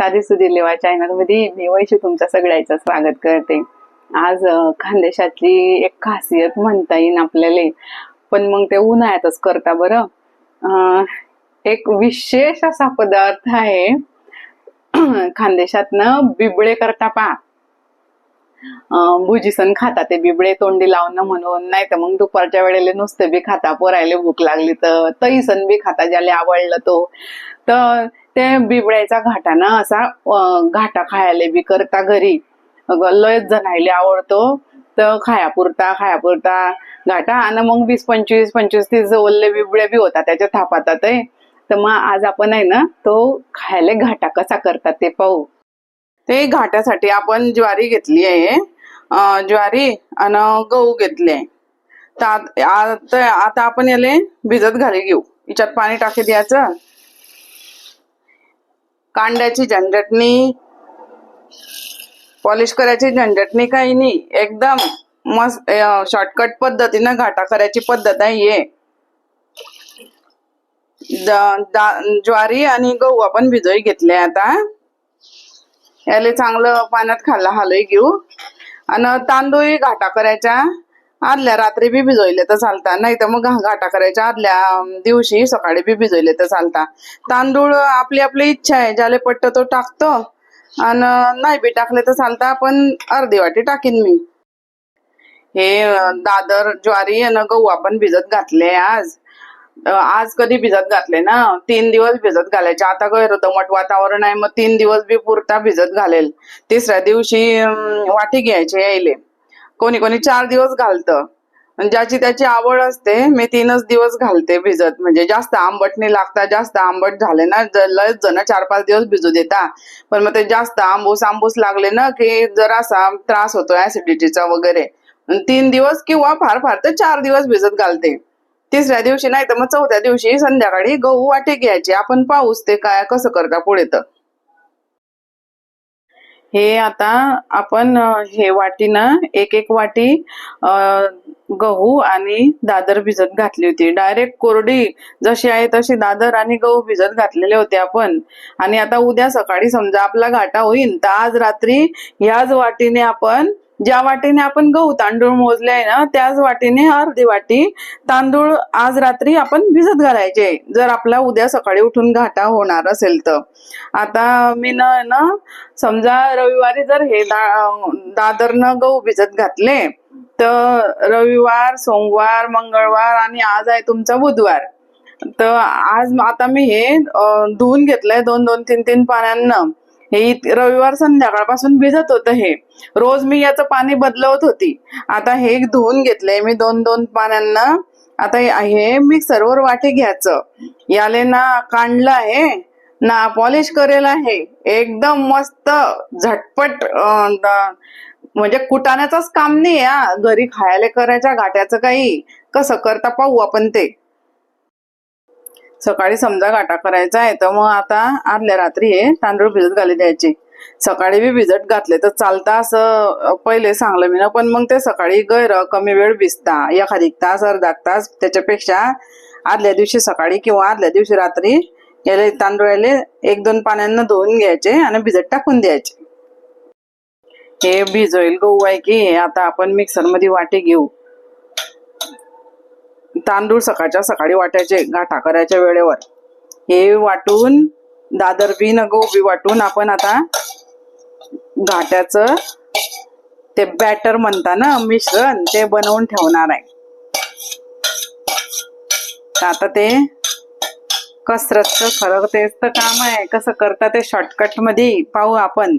साधी सुधी लेवा चॅनलमध्ये मी वैशी तुमच्या सगळ्याचं स्वागत करते. आज खानदेशातली एक खासियत म्हणता येईल आपल्याला. पण मग ते उन्हाळ्यातच करता बरं. एक विशेष असा पदार्थ आहे खानदेशातनं बिबळे करता पा. भुजी सण खाता ते बिबळे तोंडी लावणं म्हणून नाही तर मग दुपारच्या वेळेला नुसते बी खाता पोरायला भूक लागली तर तईसन सण बी खाता ज्याला आवडलं तो. तर ते बिबड्याचा घाटा ना असा घाटा खायला बी करता घरी. अगं लयच जणायला आवडतो. तर खायापुरता खायापुरता घाटा. आणि मग वीस पंचवीस पंचवीस तीस ओल्ले बिबडे बी होता त्याच्या थापातात तर मग आज आपण आहे ना तो खायला घाटा कसा करतात ते पाहू. ते घाटासाठी आपण ज्वारी घेतली आहे ज्वारी आणि गहू घेतले. तर आता आता आपण याले भिजत घाली घेऊ. याच्यात पाणी टाकी द्यायचं. कांद्याची झंझटणी पॉलिश करायची झंझटणी काही नाही. एकदम मस्त शॉर्टकट पद्धतीनं घाटा करायची पद्धत आहे हे. ज्वारी आणि गहू आपण भिजोई घेतले आता. याले चांगलं पाण्यात खाल्ला हलई घेऊ. आणि तांदूळ घाटा करायच्या आदल्या रात्री बी भिजवले तर चालता. नाही तर मग घा- घाटा करायच्या आदल्या दिवशी सकाळी बी भिजवले तर चालता. तांदूळ आपली आपली इच्छा आहे ज्याला पट्ट तो टाकतो. आणि नाही बी टाकले तर चालता पण अर्धी वाटी टाकीन मी. हे दादर ज्वारी आणि गहू आपण भिजत घातले आज. आज कधी भिजत घातले ना? तीन दिवस भिजत घालायचे. आता गैर दमट वातावरण आहे मग तीन दिवस बी पुरता भिजत घालेल. तिसऱ्या दिवशी वाटी घ्यायचे यायले. कोणी कोणी चार दिवस घालतं. ज्याची त्याची आवड असते मी तीनच दिवस घालते भिजत. म्हणजे जास्त आंबट नाही लागता जास्त आंबट झाले ना लय लयच जण चार पाच दिवस भिजू देता. पण मग ते जास्त आंबूस आंबूस लागले ना की जरासा त्रास होतो ऍसिडिटीचा वगैरे. तीन दिवस किंवा फार फार तर चार दिवस भिजत घालते. तिसऱ्या दिवशी नाही तर मग चौथ्या दिवशी संध्याकाळी गहू वाटे घ्यायचे. आपण पाऊस ते काय कसं करता पुढे तर? हे आता आपण हे वाटीनं एक एक वाटी गहू आणि दादर भिजत घातली होती. डायरेक्ट कोरडी जशी आहे तशी दादर आणि गहू भिजत घातलेले होते आपण. आणि आता उद्या सकाळी समजा आपला घाटा होईल तर आज रात्री ह्याच वाटीने आपण ज्या वाटीने आपण गहू तांदूळ मोजले आहे ना त्याच वाटीने अर्धी वाटी तांदूळ आज रात्री आपण भिजत घालायचे. जर आपला उद्या सकाळी उठून घाटा होणार असेल तर. आता मी ना समजा रविवारी जर हे दा- दादरनं गहू भिजत घातले तर रविवार सोमवार मंगळवार आणि आज आहे तुमचा बुधवार. तर आज आता मी हे धुवून घेतलंय दोन दोन तीन तीन पाण्यानं हे रविवार संध्याकाळपासून भिजत होतं हे. रोज मी याचं पाणी बदलवत होती. आता हे धुवून घेतलंय मी दोन दोन पाण्यांना आता हे- मी मिक्सरवर वाटे घ्यायचं. याले ना कांडलं आहे. ना पॉलिश करेल आहे. एकदम मस्त झटपट म्हणजे कुटाण्याचंच काम नाही या. घरी खायला करायच्या घाट्याचं काही. कसं करता पाहू आपण ते. सकाळी समजा गाटा करायचा आहे तर मग आता आदल्या रात्री हे तांदूळ भिजत घाली द्यायचे. सकाळी बी भिजत घातले तर चालता असं पहिले सांगलं मी ना पण मग ते सकाळी गैर कमी वेळ भिजता. एखादी एक तास अर्धा तास त्याच्यापेक्षा आदल्या दिवशी सकाळी किंवा आदल्या दिवशी रात्री याला तांदूळाले एक दोन पाण्यानं धुवून घ्यायचे आणि भिजत टाकून द्यायचे. हे भिजवेल गहू आहे की आता आपण मिक्सरमध्ये वाटे घेऊ. तांदूळ सकाळच्या सकाळी वाटायचे गाठा करायच्या वेळेवर. हे वाटून दादर बी न गोबी वाटून आपण आता घाट्याचं ते बॅटर म्हणता ना मिश्रण ते बनवून ठेवणार आहे. आता ते कसरतचं खरं तेच तर काम आहे. कसं करता ते शॉर्टकटमध्ये पाहू आपण.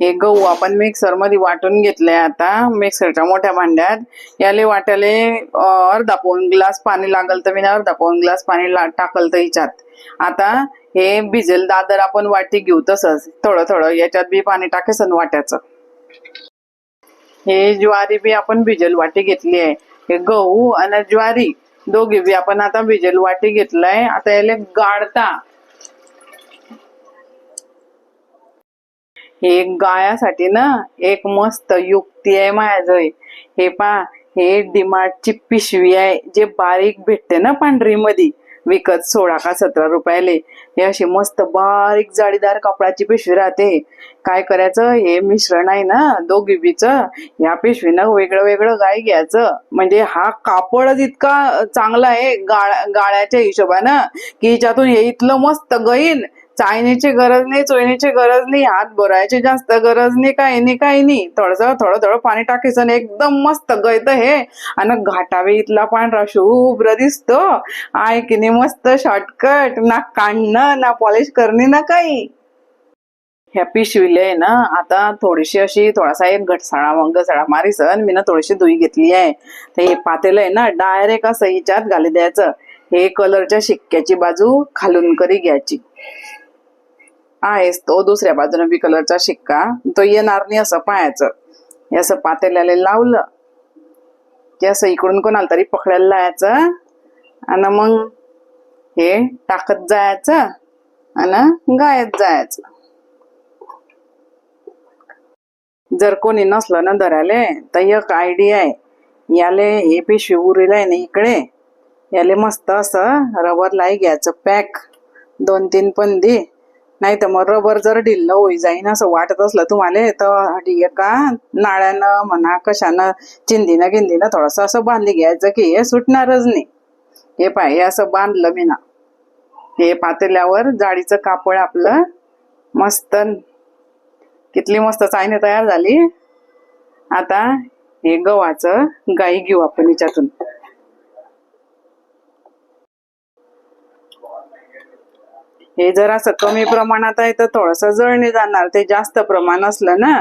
हे गहू आपण मिक्सरमध्ये वाटून घेतलंय आता. मिक्सरच्या मोठ्या भांड्यात. याले वाट्याले अर्धा पाऊन ग्लास पाणी लागल तर मी अर्धा पाऊन ग्लास पाणी टाकल तर हिच्यात. आता हे भिजेल दादर आपण वाटी घेऊ तसंच. थोडं थोडं याच्यात बी पाणी टाकेस आणि वाट्याचं. हे ज्वारी बी आपण भिजेल वाटी घेतली आहे. हे गहू आणि ज्वारी दोघी बी आपण आता भिजेल वाटी घेतलाय. आता याले गाळता हे गायासाठी ना एक मस्त युक्ती आहे माझ्याजवळ. हे पा हे डिमार्टची पिशवी आहे जे बारीक भेटते ना पांढरी मध्ये विकत सोळा का सतरा रुपयाले. हे अशी मस्त बारीक जाळीदार कपडाची पिशवी राहते. काय करायचं हे मिश्रण आहे ना दोघीबीच या पिशवीनं वेगळं वेगळं गाय घ्यायचं. म्हणजे हा कापडच इतका चांगला आहे गाळ गाळ्याच्या हिशोबानं की हिच्यातून हे इथलं मस्त गईन चायनीची गरज नाही चोयनीची गरज नाही हात भरायची जास्त गरज नाही काही नाही काही नाही. थोडंसं थोडं थोडं पाणी टाकायचं आणि एकदम मस्त गळत हे. आणि घाटावे इथला पांढरा शुभ्र दिसतो. आय की नाही मस्त शॉर्टकट ना काढणं ना पॉलिश करणे ना काही. ह्या पिशवीले ना. आता थोडीशी अशी थोडासा एक घटसाळा मग घसाळा मारीसन मी ना थोडीशी दुई घेतली आहे. तर हे पातेलं आहे ना डायरेक्ट असं हिच्यात घाली द्यायचं. हे कलरच्या शिक्क्याची बाजू खालून करी घ्यायची. आहेस तो दुसऱ्या बाजूने बी कलरचा शिक्का तो येणार नाही असं पाहायचं. हे असं पातेल्याला लावलं की असं इकडून कोणाला तरी पकडायला लावायचं आणि मग हे टाकत जायचं आणि गायत जायचं. जर कोणी नसलं ना धरायले तर एक आयडिया आहे. याले हे पिशवी उरेल आहे ना इकडे याले मस्त असं रबर लाई घ्यायचं पॅक दोन तीन पंदी. नाही तर मग रबर जर ढिल्ल होई जाईन असं वाटत असलं तुम्हाला तर एका नाळ्यानं म्हणा कशानं चिंदीनं गिंदीनं थोडंसं असं बांधली घ्यायचं की हे सुटणारच नाही. हे पाय हे असं बांधलं मी ना. हे पातेल्यावर जाडीचं कापड आपलं मस्त कितली मस्त चायने तयार झाली. आता हे गव्हाचं गाई घेऊ आपण याच्यातून. हे जर असं कमी प्रमाणात आहे तर थोडस जळणे जाणार. ते जास्त प्रमाण असलं ना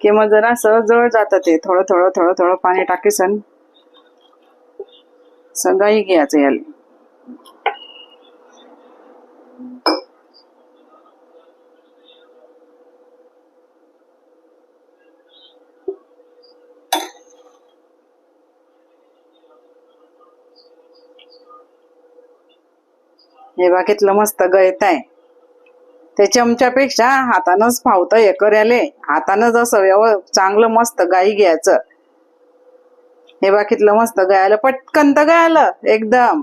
कि मग जरा असं जळ जातं ते थोडं थोडं थोडं थोडं पाणी टाकीसन. सगळंही घ्यायचं याला. हे बा कितलं मस्त गळत आहे. ते चमच्यापेक्षा हातानच फावतं हे करायले हातानं असं व्यव चांगलं मस्त गाई घ्यायचं. हे बा कितलं मस्त गायलं पटकन तर गळालं एकदम.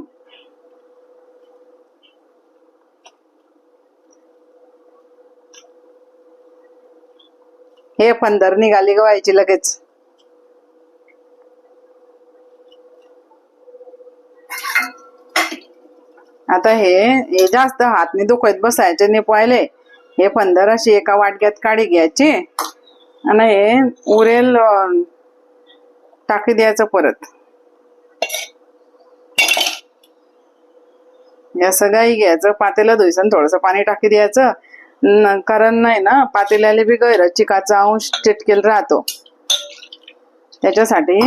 हे पंधर निघाली गवायची लगेच. आता हे हे जास्त हातने दुखत बसायचे नाही पाहिले. हे पंधर अशी एका वाटक्यात काढी घ्यायची आणि हे उरेल टाकी द्यायचं परत. या सगळंही घ्यायचं पातेला धुयचं थोडस पाणी टाकी द्यायचं. कारण नाही ना पातेल्याला बी गैर चिकाचा अंश चिटकेल राहतो. त्याच्यासाठी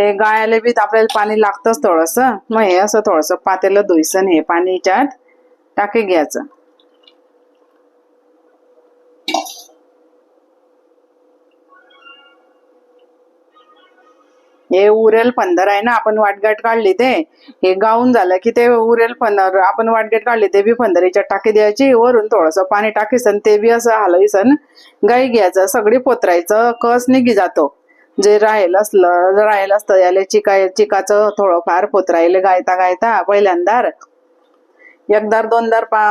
ते गाळ्याला बी आपल्याला पाणी लागतंच थोडस. मग हे असं थोडस पातेलं धुईसन हे पाणी याच्यात टाकी घ्यायचं. हे उरेल पंधर आहे ना आपण वाटगाट काढली ते. हे गाऊन झालं की ते उरेल पंधर आपण वाटगाट काढली ते बी पंधरीच्या टाकी द्यायची. वरून थोडस पाणी टाकीसन ते बी असं हलवीसन. गाई घ्यायचं सगळी पोतरायचं कस निघी जातो. जे राहील असलं राहील असतं याले चिका चिकाचं थोडंफार राहिले गायता गायता पहिल्यांदार. एकदार दोनदार पा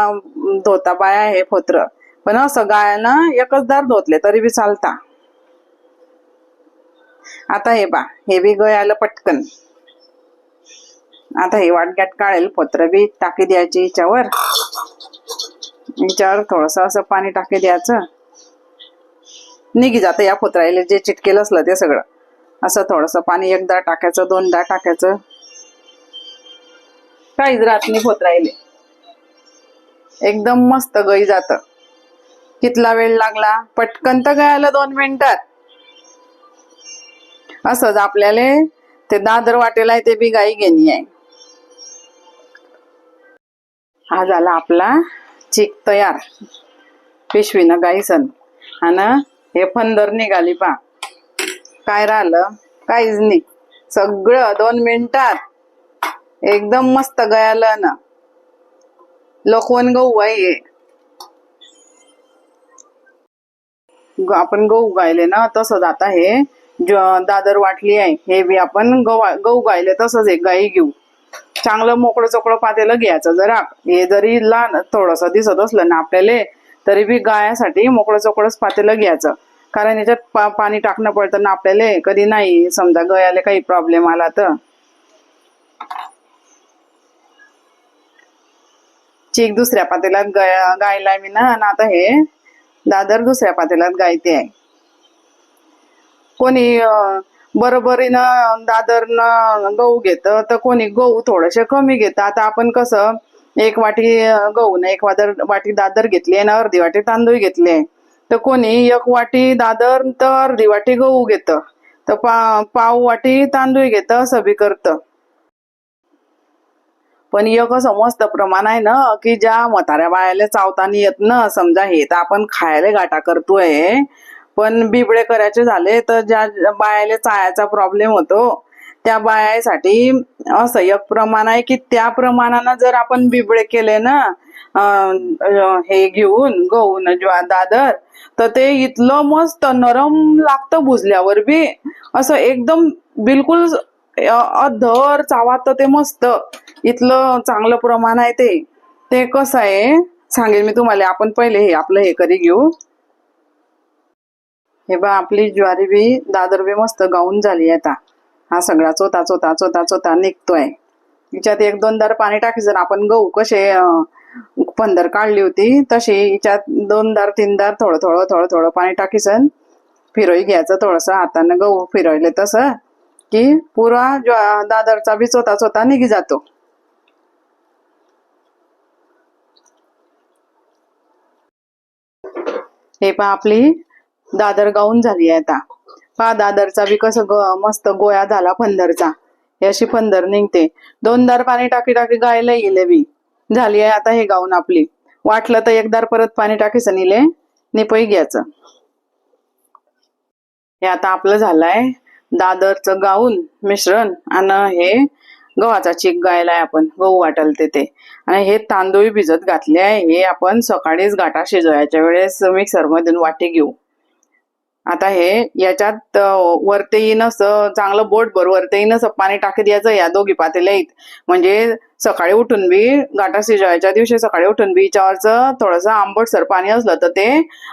धोता बाया हे पोत्र पण असं गायानं एकच दार धोतले तरी बी चालता. आता हे बा हे बी गयालं पटकन. आता हे वाटग्यात काढेल पत्र बी टाकी द्यायची हिच्यावर हिच्यावर थोडस असं पाणी टाकी द्यायचं. निघी जातं या पोत्रायला जे चिटकेल असलं ते सगळं. असं थोडस पाणी एकदा टाकायचं दोनदा टाकायचं. काहीच राहत नाही पोत्रायले एकदम मस्त गई जात. कितला वेळ लागला? पटकन तर गळायला दोन मिनिटात. असंच आपल्याला ते दादर वाटेला आहे ते बी गाई घेणी आहे. हा झाला आपला चीक तयार. पिशवीनं गाईसन आणि हे फंदर निघाली पा काय राहिलं? काहीच नाही. सगळं दोन मिनिटात एकदम मस्त गयालं ना. लोकवन गहू आहे हे. आपण गहू गायले ना तसंच आता हे दादर वाटली आहे. हे बी आपण गहू गायले तसंच एक गाई घेऊ. चांगलं मोकळं चोकळं पातेलं घ्यायचं जरा. हे जरी लहान थोडस दिसत असलं ना आपल्याला तरी बी गायासाठी मोकळं चोकळंच पातेलं घ्यायचं. कारण याच्यात पा पाणी टाकणं पडतं ना आपल्याला कधी नाही. समजा गयाला काही प्रॉब्लेम आला तर. चीक दुसऱ्या पातेल्यात गया गायलाय मी ना आता हे दादर दुसऱ्या पातेल्यात गायते. आहे कोणी बरोबरीनं दादरनं गहू घेतं तर कोणी गहू थोडंसे कमी घेतं. आता आपण कसं एक वाटी गहू ना एक वादर वाटी दादर घेतली आणि अर्धी वाटी तांदूळ घेतले तर कोणी एक वाटी दादर तर अर्धी वाटी गहू घेत. तर पा पाव वाटी तांदूळ घेत असं बी करतं. पण एक समस्त प्रमाण आहे ना की ज्या म्हाताऱ्या बायाला चावताना येत ना समजा हे तर आपण खायला गाठा करतोय. पण बिबडे करायचे झाले तर ज्या बायाला चायाचा प्रॉब्लेम होतो त्या बायासाठी असं एक प्रमाण आहे की त्या प्रमाणानं जर आपण बिबळे केले ना हे घेऊन गहून ज्वा दादर तर ते इथलं मस्त नरम लागतं भुजल्यावर बी. असं एकदम बिलकुल अधर चावात ते मस्त. इथलं चांगलं प्रमाण आहे ते. ते कसं आहे? सांगेल मी तुम्हाला. आपण पहिले हे आपलं हे करी घेऊ. हे बा आपली ज्वारी बी दादर बी मस्त गाऊन झाली आता. हा सगळा चोता चोता चोता चोता निघतोय. हिच्यात एक दोन दार पाणी टाकी जर आपण गहू कसे पंधर काढली होती तशी हिच्यात दोन दार तीन दार थोडं थोडं थोडं थोडं पाणी टाकीसन फिरवी घ्यायचं थोडंसं. हातानं गहू फिरवले तसं की पुरा ज्वा दादरचा बी चोता चोता निघी जातो. हे पहा आपली दादर गाऊन झाली आहे आता. पा दादरचा बी कसं ग मस्त गोया झाला पंधरचा हे अशी पंधर निघते. दोन दार पाणी टाकी टाकी गायला येले बी. झाली आहे आता हे गाऊन आपली. वाटलं तर एकदार परत पाणी टाकीचं निले निपई घ्यायचं. हे आता आपलं झालंय दादरचं गाऊन मिश्रण आणि हे गव्हाचा चीक गायलाय आपण. गहू वाटल ते. ते आणि हे तांदूळ भिजत घातले आहे. हे आपण सकाळीच गाठा शिजवायच्या वेळेस मिक्सरमधून वाटी घेऊ. आता हे याच्यात अं, वरते येईन असं चांगलं बोट भर वरते येईन असं पाणी टाकी द्यायचं या दोघी पातेल्यात म्हणजे सकाळी उठून बी गाठा शिजवायच्या दिवशी सकाळी उठून बी याच्यावरचं थोडंसं आंबटसर पाणी असलं तर ते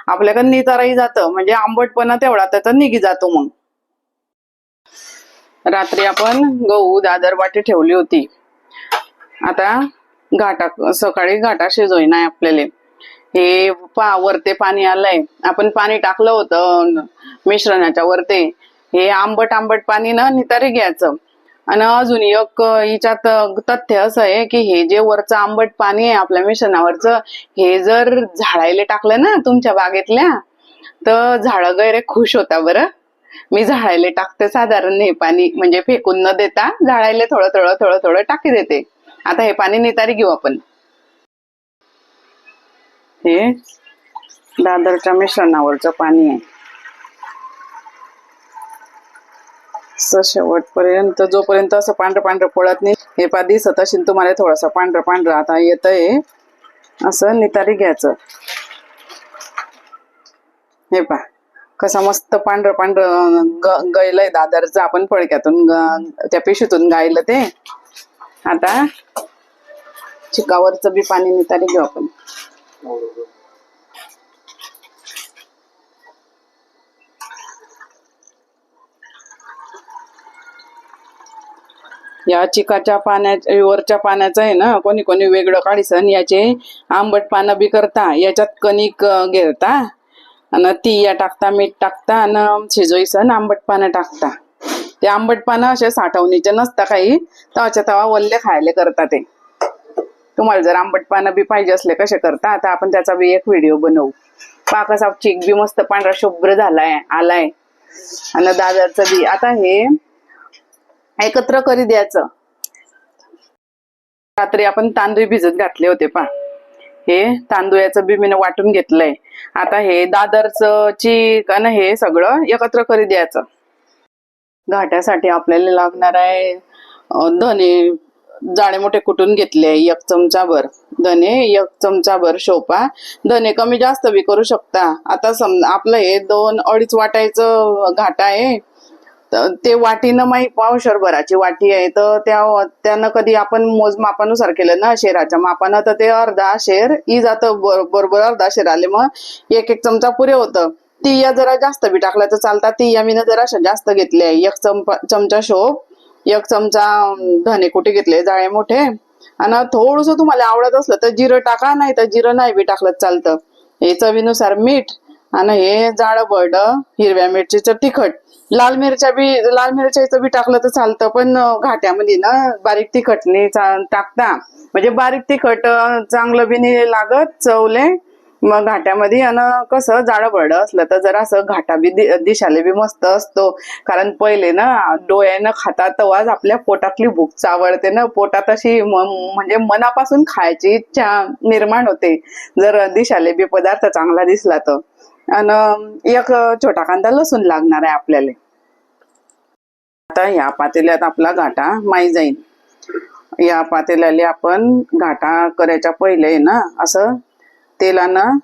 आपल्याकडे निताराही जातं. म्हणजे आंबटपणा तेवढा त्याचा निघी जातो मग. रात्री आपण गहू दादर वाटी ठेवली होती. आता घाटा सकाळी घाटा शिजवणार आपल्याला. हे पा वरते पाणी आलंय. आपण पाणी टाकलं होतं मिश्रणाच्या वरते. हे आंबट आंबट पाणी ना नितारी घ्यायचं. आणि अजून एक हिच्यात तथ्य असं आहे की हे जे वरचं आंबट पाणी आहे आपल्या मिश्रणावरचं हे जर झाडायला टाकलं ना तुमच्या बागेतल्या तर झाडं गैरे खुश होता बरं. मी झाडायला टाकते साधारण हे पाणी म्हणजे फेकून न देता झाडायला थोडं थोडं थोडं थोडं टाकी देते. आता हे पाणी नितारी घेऊ आपण. हे दादरच्या मिश्रणावरचं पाणी आहे. शेवटपर्यंत जोपर्यंत असं पांढरं पांढरं पळत नाही हे पा दिसत असेल तुम्हाला थोडासा पांढरं पांढरं आता येतंय. असं नितारी घ्यायचं. हे पा कसं मस्त पांढरं पांढरं ग गैलंय दादरचं. आपण फडक्यातून त्या पिशवीतून गायलं ते. आता चिकावरचं बी पाणी नितारी घेऊ आपण. या चिकाच्या पाण्याच्या वरच्या पाण्याचं आहे ना कोणी कोणी वेगळं काढीसन याचे आंबट पानं बी करता याच्यात कणिक घेरता आणि ती तिया टाकता मीठ टाकता आणि शिजोईसन आंबट पानं टाकता. ते आंबट पानं असे साठवणीचे नसता काही तवाच्या तवा वल्ले खायले करता ते. तुम्हाला जर आंबट पानं बी पाहिजे असले कसे करता? आता आपण त्याचा बी एक व्हिडिओ बनवू. पाकाचा चिक बी मस्त पांढरा शुभ्र झालाय आलाय. आणि दादरचं बी. आता हे एकत्र करी द्यायचं. रात्री आपण तांदूळ भिजत घातले होते पा हे तांदूळाचं बी मी वाटून घेतलंय. आता हे दादरचं चीक आणि हे सगळं एकत्र करी द्यायचं. घाट्यासाठी आपल्याला लागणार आहे धने जाणे मोठे कुटून घेतले एक चमचाभर धने एक चमचाभर शोपा. धने कमी जास्त बी करू शकता. आता समजा आपलं हे दोन अडीच वाटायचं घाटा आहे तर ते वाटीनं माही पावशर भराची वाटी आहे तर त्या त्यानं कधी आपण मोजमापानुसार केलं ना शेराच्या मापानं तर ते अर्धा शेर ई जातं बरोबर अर्धा शेर आले मग एक एक चमचा पुरे होतं. तिया जरा जास्त बी टाकलं तर चालतात तिया मीनं जरा जास्त घेतले आहे एक चमचा चमचा शोप एक चमचा धने कुठे घेतले जाळे मोठे. आणि थोडस तुम्हाला आवडत असलं तर जिरं टाका नाही तर जिरं नाही बी टाकलं चालतं. हे चवीनुसार मीठ आणि हे जाडं बर्ड हिरव्या मिरचीचं तिखट. लाल मिरच्या बी लाल मिरच्याचं बी टाकलं तर चालतं पण घाट्यामध्ये ना बारीक तिखटने चा- टाकता. म्हणजे बारीक तिखट चांगलं बी नाही लागत चवले. मग घाट्यामध्ये आणि कसं जाडं बरड असलं तर जरा असं घाटा बी दिशाले बी मस्त असतो. कारण पहिले ना डोळ्यानं खाता तेव्हाच आपल्या पोटातली भूक चावळते ना. पोटात अशी म्हणजे मनापासून खायची इच्छा निर्माण होते. जर दिशाले बी पदार्थ चांगला दिसला तर. आणि एक छोटा कांदा लसूण लागणार आहे आपल्याला. आता ह्या पातेल्यात आपला घाटा माई जाईल या पातेल्याला आपण घाटा करायच्या पहिले ना असं तेलानं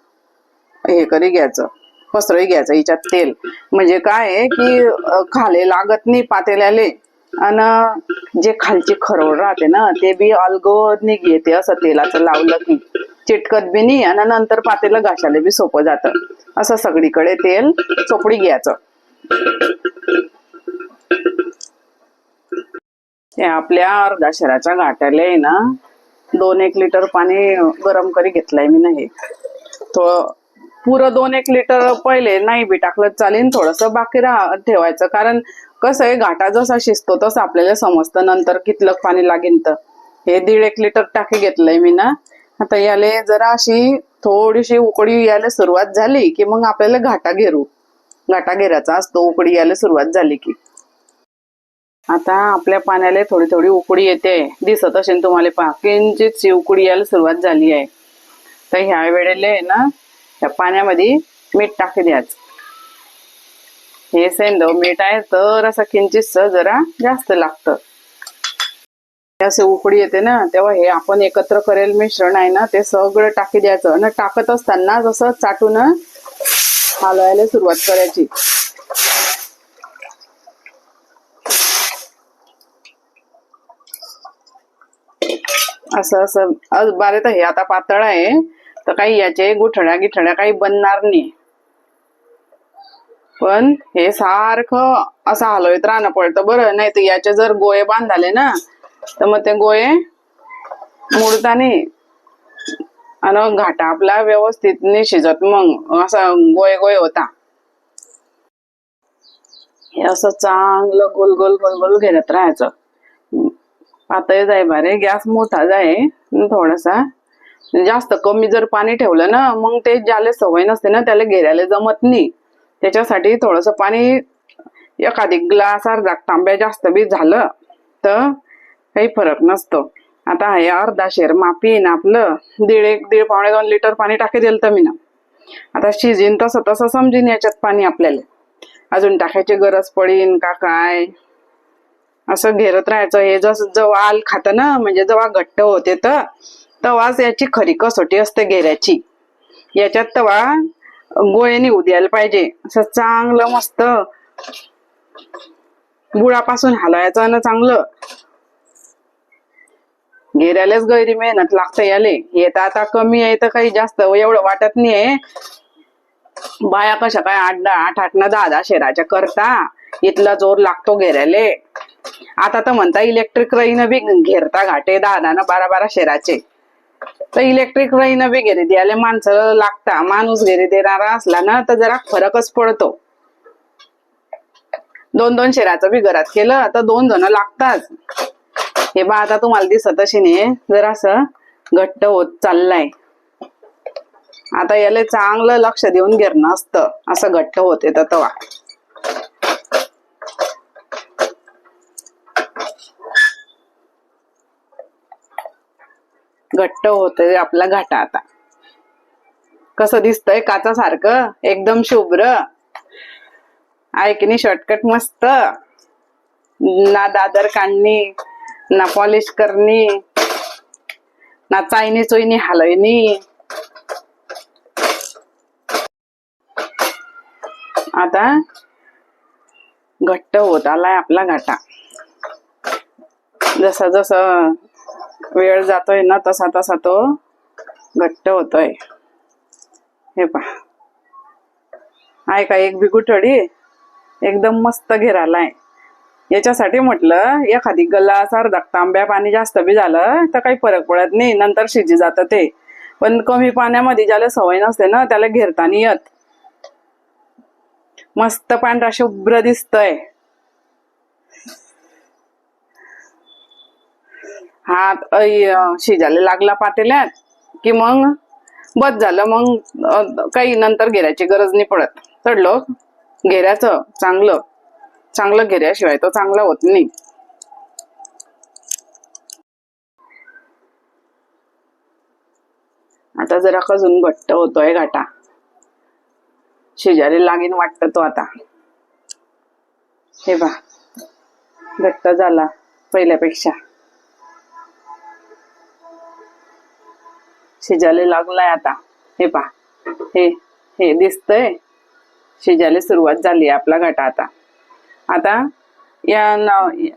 हे करी घ्यायचं पसरही घ्यायचं हिच्यात तेल. म्हणजे काय आहे की खाले लागत नाही पातेल्याले. आणि जे खालची खरोड राहते ना ते बी अलगद नि घेते असं तेलाचं लावलं की. चिटकत बी नाही आणि नंतर पातेलं घासायला बी सोपं जातं. असं सगळीकडे तेल चोपडी घ्यायचं. ते आपल्या अर्धा शहराच्या घाटाला आहे ना दोन एक लिटर पाणी गरम करी घेतलंय मी नाही. तो पुरं दोन एक लिटर पहिले नाही बी टाकलं चालेल थोडस बाकी राहा ठेवायचं. कारण कसं आहे घाटा जसा शिजतो तसं आपल्याला समजतं नंतर कितलं पाणी लागेल तर. हे दीड एक लिटर टाकी घेतलंय मी ना. आता याले जरा अशी थोडीशी उकडी यायला सुरुवात झाली की मग आपल्याला घाटा घेरू. घाटा घेरायचा असतो उकडी यायला सुरुवात झाली की. आता आपल्या पाण्याला थोडी थोडी उकडी येते. दिसत असेल तुम्हाला पहा किंचित उकडी यायला सुरुवात झाली आहे. तर ह्या वेळेला आहे ना त्या पाण्यामध्ये मीठ टाकी द्यायचं हे सेंदव मीठ आहे तर असं किंचितस जरा जास्त लागतं. असे उकडी येते ना तेव्हा हे आपण एकत्र करेल मिश्रण आहे ना ते सगळं टाकी द्यायचं. आणि टाकत असताना जसं चाटून हलवायला सुरुवात करायची. असं असं. आज बारे तर हे आता पातळ आहे. तर काही याचे गुठळ्या गिठळ्या काही बनणार नाही. पण हे सारखं असं हलवत राहणं पडतं बरं नाही तर याचे जर गोळे बांधाले ना तर मग ते गोळे मुडता नाही आणि घाटा आपला व्यवस्थित नाही शिजत. मग असा गोळे गोळे होता. हे असं चांगलं गोल गोल गोल गोल घेत राहायचं. पातळ जाय बारे गॅस मोठा जाय थोडासा. जास्त कमी जर पाणी ठेवलं ना मग ते ज्याला सवय नसते ना त्याला घेरायला जमत नाही. त्याच्यासाठी थोडस पाणी एखादी ग्लास अर्धा तांब्या जास्त बी झालं तर काही फरक नसतो. आता हे अर्धा शेर मापी ना आपलं दीड एक दीड पावणे दोन लिटर पाणी टाकी दिलं तर मी ना. आता शिजीन तसं तसं समजीन याच्यात पाणी आपल्याला. अजून टाकायची गरज पडीन का काय? असं घेरत राहायचं. हे जसं जेव्हा आल खातं ना म्हणजे जेव्हा घट्ट होते तर तवाच याची खरी कसोटी असते घेऱ्याची. याच्यात तवा गोळ्याने उद्यायला द्यायला पाहिजे. असं चांगलं मस्त गुळापासून हलवायचं ना चांगलं. घेऱ्यालाच गैरी मेहनत लागते याले. हे तर आता कमी आहे तर काही जास्त एवढं वाटत नाहीये. बाया कशा काय आठ दहा आठ आठ न दहा दहा शेराच्या करता. इथला जोर लागतो घेरायले आता तर म्हणता इलेक्ट्रिक रईन बी घेरता घाटे दहा दहा ना बारा बारा शेराचे. तर इलेक्ट्रिक रईन बी घेरे द्यायला माणसं लागता. माणूस घेरी देणारा असला ना तर जरा फरकच पडतो. दोन दोन शेराचं बी घरात केलं तर दोन जण लागतात हे बा आता तुम्हाला दिसत अशी नाही जरा असं घट्ट होत चाललाय. आता याला चांगलं लक्ष देऊन घेरणं असतं. असं घट्ट होत तर तवा. घट्ट होतंय आपला घाटा आता. कसं दिसतंय काचा सारखं एकदम शुभ्र. ऐकणी शॉर्टकट मस्त. ना दादर काढणी ना पॉलिश करणी ना चायनी चोयनी हलवणी आता घट्ट होत आलाय आपला घाटा. जसा जसं वेळ जातोय ना तसा तसा तो घट्ट होतोय. हे पहा. आहे का एक बिगुटडी एकदम मस्त घेरालाय. याच्यासाठी म्हटलं एखादी गलास अर्धा तांब्या पाणी जास्त बी झालं तर काही फरक पडत नाही नंतर शिजी जातं ते. पण कमी पाण्यामध्ये ज्याला सवय नसते ना त्याला घेरताना येत. मस्त पांढरा शुभ्र दिसतय. हात ऐ, शिजायला लागला पातेल्यात की मग बस झालं. मग काही नंतर घेऱ्याची गरज नाही पडत. चढलो घेऱ्याचं चांगलं. चांगलं घेऱ्याशिवाय तो चांगला होत नाही. आता जरा खजून घट्ट होतोय घाटा. शेजारी लागीन वाटत तो आता. हे बा घट्ट झाला पहिल्यापेक्षा. शिजायला लागलाय आता. हे पहा. हे हे दिसतंय. शिजायला सुरुवात झाली आपला घाटा आता. आता या न-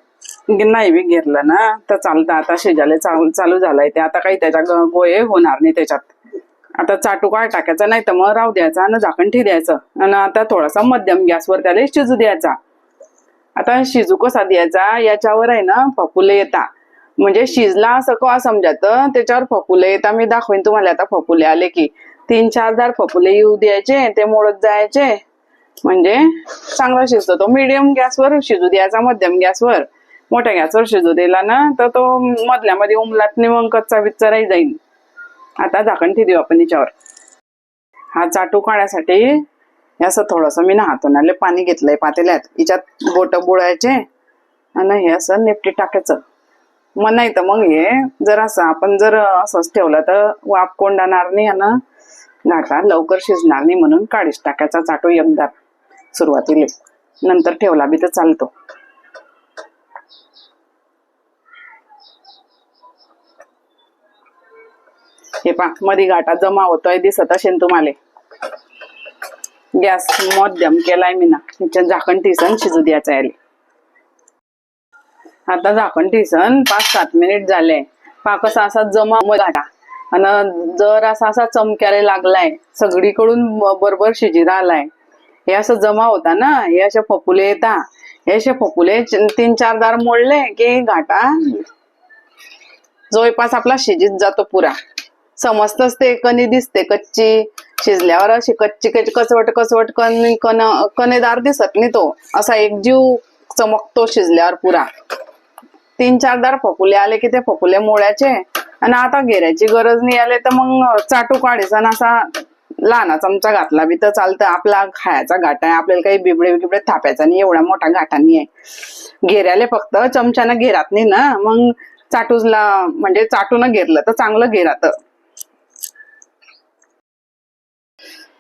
नाही बी घेरलं ना. तर चालतं. आता शिजायला चालू चालू झालाय ते. आता काही त्याच्या ग- गोये होणार नाही त्याच्यात. आता चाटू काय टाकायचा? नाही तर मग राहू द्यायचा आणि झाकण ठेवायचं द्यायचं. आणि आता थोडासा मध्यम गॅसवर त्याला शिजू द्यायचा. आता शिजू कसा द्यायचा? याच्यावर आहे ना फपुले येता म्हणजे शिजला असं का समजायचं? त्याच्यावर फपुले येता मी दाखवेन तुम्हाला आता फपुले आले की. तीन चार दार फपुले येऊ द्यायचे ते मोडत जायचे. म्हणजे चांगला शिजतो तो. मिडियम गॅसवर शिजू द्यायचा मध्यम गॅसवर. मोठ्या गॅसवर शिजू दिला ना तर तो मधल्यामध्ये उमलात नाही मग कच्चा बिच्चा जाईल आता झाकण ठेऊ आपण याच्यावर. हा चाटू काढण्यासाठी हे असं थोडस मी ना आले पाणी घेतलंय पातेल्यात. हिच्यात बोट बुळायचे आणि हे असं नेपटी टाकायचं. मग नाही तर मग हे जर असं आपण जर असंच ठेवलं तर वाफ कोंडाणार नाही आणि घाटा लवकर शिजणार नाही म्हणून काढीस टाकायचा चाटो एकदार सुरुवातीला. नंतर ठेवला बी तर चालतो. हे पा मध्ये घाटा जमा होतोय दिसत असेल तुम्हाला. गॅस मध्यम केलाय मी ना ह्याच्यात झाकण ठिसन शिजू द्यायचं याले. आता झाकण ठिसन पाच सात मिनिट झाले. पाक असा असा जमा घाटा आणि जर असा असा चमक्याला लागलाय सगळीकडून बरोबर शिजीरा आलाय. हे असं जमा होता ना हे असे फपुले येता हे असे फपुले तीन चार दार मोडले की घाटा. जवळपास आपला शिजीत जातो पुरा. समजतच ते कणी दिसते कच्ची. शिजल्यावर अशी कच्ची कच्ची कसवट कसवट कन कण कणेदार दिसत नाही तो. असा एक जीव चमकतो शिजल्यावर पुरा. तीन चार दार फकुले आले की ते फकुले मोळ्याचे आणि आता घेऱ्याची गरज नाही आले तर मग चाटू काढायचा असा लहाना चमचा घातला बी तर चालतं. आपला खायचा घाटा आहे. आपल्याला काही बिबडे बिबडे थापायचा नाही. एवढा मोठा घाटा नाही आहे. घेऱ्याले फक्त चमच्यानं घेरात नाही ना. मग चाटूला म्हणजे चाटून घेरलं तर चांगलं घेरात.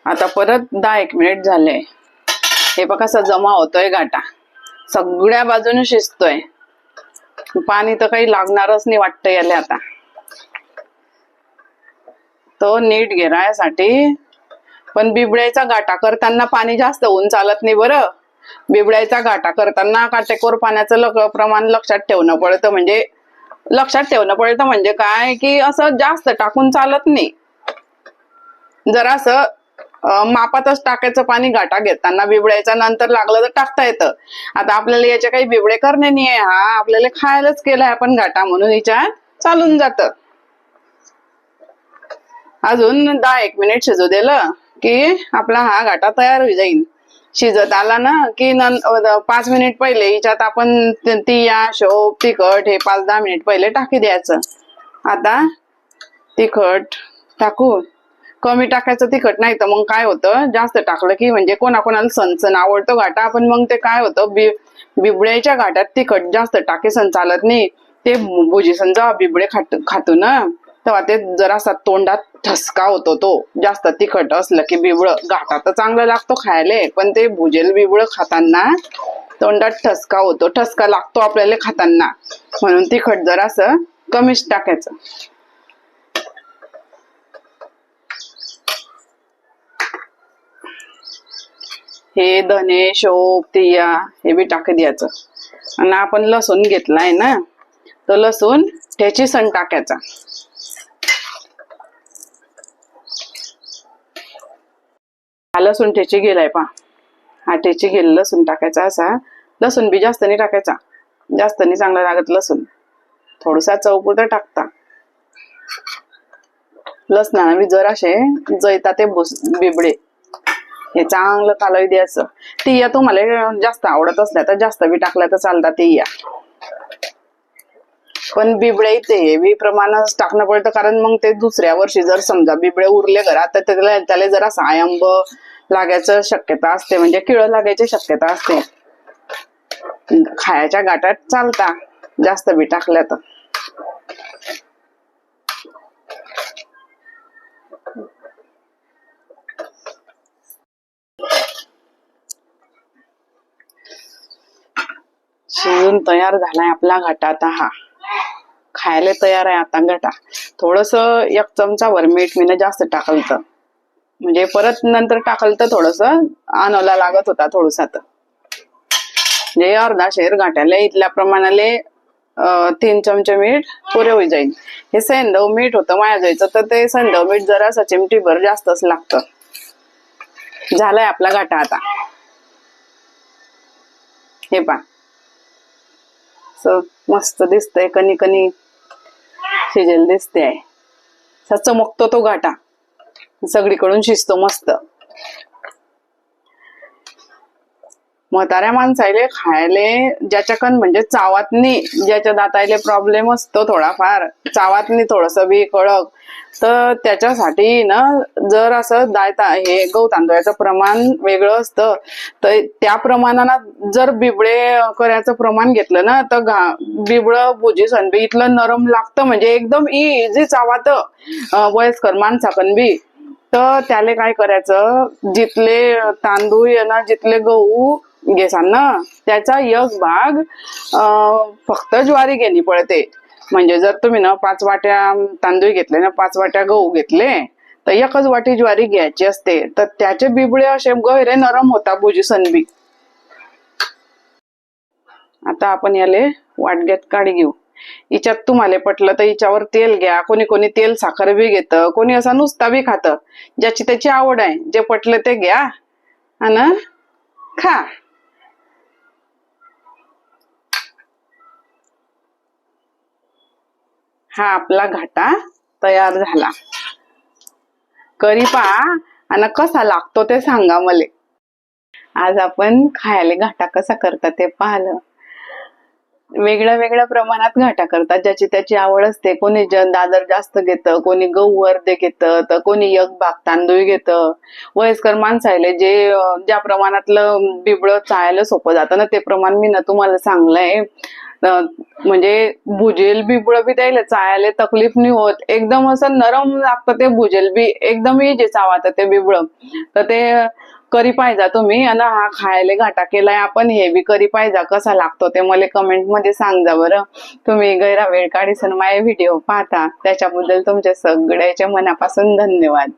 आता परत दहा एक मिनिट झाले. हे बघा जमा होतोय घाटा. सगळ्या बाजूने शिजतोय. पाणी तर काही लागणारच नाही वाटतं याला आता. तो नीट गिरायसाठी पण बिबड्याचा गाटा करताना पाणी जास्त होऊन चालत नाही बरं. बिबड्याचा गाटा करताना काटेकोर पाण्याचं प्रमाण लक्षात ठेवणं पडतं म्हणजे लक्षात ठेवणं पडतं म्हणजे काय की असं जास्त टाकून चालत नाही. जरा असं मापातच टाकायचं पाणी गाठा घेताना बिबड्याच्या नंतर लागलं तर टाकता येतं. आता आपल्याला याचे काही बिबडे करणे नाही आहे हा. आपल्याला खायलाच केलाय आपण गाठा म्हणून याच्यात चालून जात. अजून दहा एक मिनिट शिजू दिलं की आपला हा गाठा तयार होई जाईल शिजत आला ना की पाच मिनिट पहिले हिच्यात आपण तिया शोप तिखट हे पाच दहा मिनिट पहिले टाकी द्यायचं. आता तिखट टाकू. कमी टाकायचं तिखट नाही तर मग काय होतं? जास्त टाकलं की म्हणजे कोणाकोणाला सणसण आवडतो घाटा पण मग ते काय होतं? बि बिबड्याच्या घाटात तिखट जास्त टाकेसन चालत नाही. ते भुजीसन जेव्हा बिबडे खात खातो ना तेव्हा ते जरासा तोंडात ठसका होतो तो. जास्त तिखट असलं की बिबळ घाटा तर चांगलं लागतो खायला पण ते भुजेल बिबळ खाताना तोंडात ठसका होतो ठसका लागतो आपल्याला खाताना. म्हणून तिखट जरासं कमीच टाकायचं. हे धने शोप तिया हे बी टाक द्यायचं आणि आपण लसूण घेतलाय ना तो लसूण त्याची सण टाकायचा. हा लसूण ठेची गेलाय पा हा ठेची गेला लसूण टाकायचा असा. लसूण बी जास्त नाही टाकायचा. जास्त नाही चांगला लागत लसूण. थोडसा चौपुरता टाकता. लसणानं बी जर असे जैता ते भुस बिबडे. हे चांगलं कालवी द्यायचं तिया तुम्हाला जास्त आवडत असल्या तर जास्त बी टाकल्या तर चालतात तिया पण बिबळे ते बी प्रमाणात टाकणं पडतं कारण मग ते दुसऱ्या वर्षी जर समजा बिबडे उरले घरात तर त्याला त्याला जरा सायंब लागायचं शक्यता असते. म्हणजे किळ लागायची शक्यता असते. खायच्या गाठात चालता. जास्त बी टाकल्या तर. शिजून तयार झालाय आपला घाटा आता हा. खायला तयार आहे आता घाटा. थोडस एक चमचावर मीठ मीनं जास्त टाकलं तर म्हणजे परत नंतर टाकलं तर थोडस आणायला लागत होता थोडसा तर म्हणजे अर्धा शेर घाटाला इथल्या प्रमाणाले तीन चमचे मीठ पुरे होई जाईल. हे सैंदव मीठ होतं माया जायचं तर ते सैंदव मीठ जरा चिमटीभर जास्तच लागतं. झालाय आपला घाटा आता. हे पा मस्त दिसतंय कणी कणी शिजेल दिसते आहे चमकतो तो घाटा. सगळीकडून शिजतो मस्त. म्हाताऱ्या माणसायले खायले ज्याच्याकन म्हणजे चावातनी ज्याच्या दातायले प्रॉब्लेम असतो थोडाफार चावातनी थोडस बी कळक तर त्याच्यासाठी ना जर असं दायता हे गहू तांदळाचं प्रमाण वेगळं असतं तर त्या प्रमाणानं जर बिबळे करायचं प्रमाण घेतलं ना तर घा बिबळ भुजी सनबी इथलं नरम लागतं म्हणजे एकदम इझी चावात वयस्कर माणसाकन बी. तर त्याले काय करायचं जिथले तांदूळ आहे ना जिथले गहू घेसान ना त्याचा एक भाग फक्त ज्वारी घेणी पळते. म्हणजे जर तुम्ही ना पाच वाट्या तांदूळ घेतले ना पाच वाट्या गहू घेतले तर एकच वाटी ज्वारी घ्यायची असते. तर त्याचे बिबळे असे गहिरे नरम होता भुजी सनबी. आता आपण याले वाटग्यात काढी घेऊ. हिच्यात तुम्हाला पटलं तर हिच्यावर तेल घ्या. कोणी कोणी तेल साखर बी घेतं कोणी असा नुसता बी खातं. ज्याची त्याची आवड आहे जे पटलं ते घ्या. आणि खा. हा आपला घाटा तयार झाला. करी पहा आणि कसा लागतो ते सांगा मले. आज आपण खायला घाटा कसा करतात ते पाहिलं. वेगळ्या वेगळ्या प्रमाणात घाटा करतात. ज्याची त्याची आवड असते. कोणी दादर जास्त घेतं कोणी गहू अर्धे घेतं तर कोणी यग बाग तांदूळ घेतं. वयस्कर माणसायले जे ज्या प्रमाणातलं बिबळं चाळायला सोपं जातं ना ते प्रमाण मी ना तुम्हाला सांगलंय. म्हणजे भुजेल बी बी द्यायला चाळायला तकलीफ नाही होत. एकदम असं नरम लागतं ते भुजेल बी. एकदम इजे चावात ते बिबळ. तर ते करी पाहिजा तुम्ही. आणि हा खायला घाटा केलाय आपण. हे बी करी पाहिजा. कसा लागतो ते मला कमेंटमध्ये सांगा बरं. तुम्ही गैरा वेळ काढीसन. माझे व्हिडिओ पाहता. त्याच्याबद्दल तुमच्या सगळ्याच्या मनापासून धन्यवाद.